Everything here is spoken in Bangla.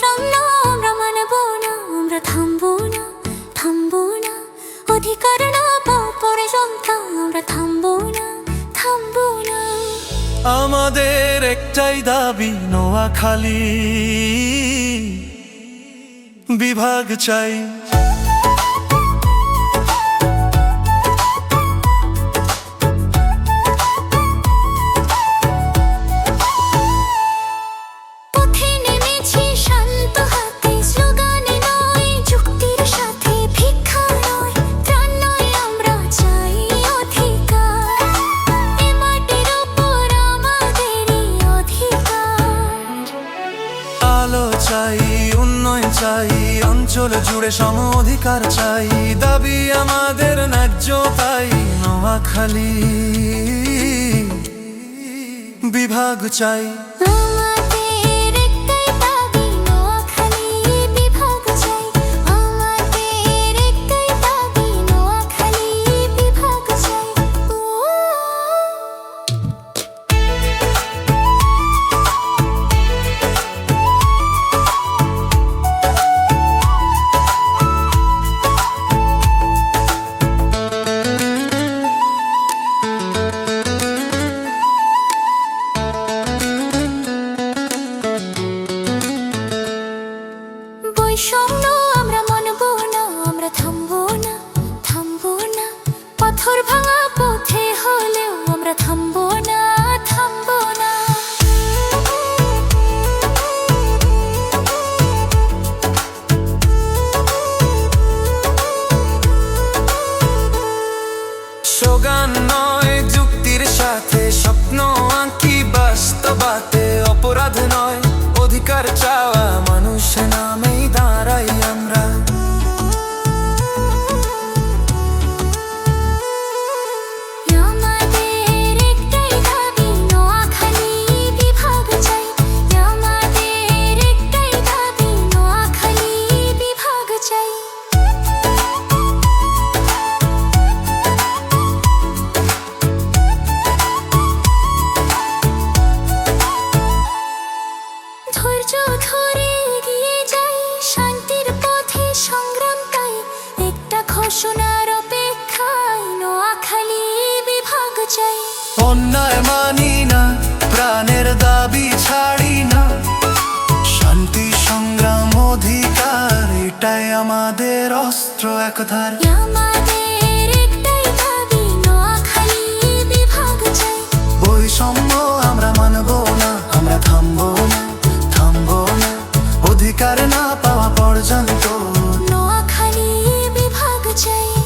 নিঃসন্ন আমরা মানব না, আমরা থামবো না থামবো না। অধিকার পরে সন্তান আমরা থামবো না থামবো না। আমাদের একটাই দাবি নোয়া খালি বিভাগ চাই। চাই, উন্নয়ন চাই, অঞ্চল জুড়ে সম অধিকার চাই, দাবি আমাদের ন্যায্য তাই। নোয়াখালী বিভাগ চাই। বৈষম্য আমরা মানব না, আমরা না না। পাথর ভাঙা পথে হলেও আমরা না না। নয়, যুক্তির সাথে স্বপ্ন আঁকি বাস্তবাতে অপরাধ নয়। অধিকার চাওয়া মানুষ নামেই অন্যায় মানি না প্রাণের দাবি ছাড়ি না। শান্তি সংগ্রাম অধিকার এটাই আমাদের অস্ত্র একধার। বৈষম্য আমরা মানব না আমরা থামব না থামব না। অধিকার না পাওয়া পর্যন্ত। নোয়াখালী বিভাগ চাই।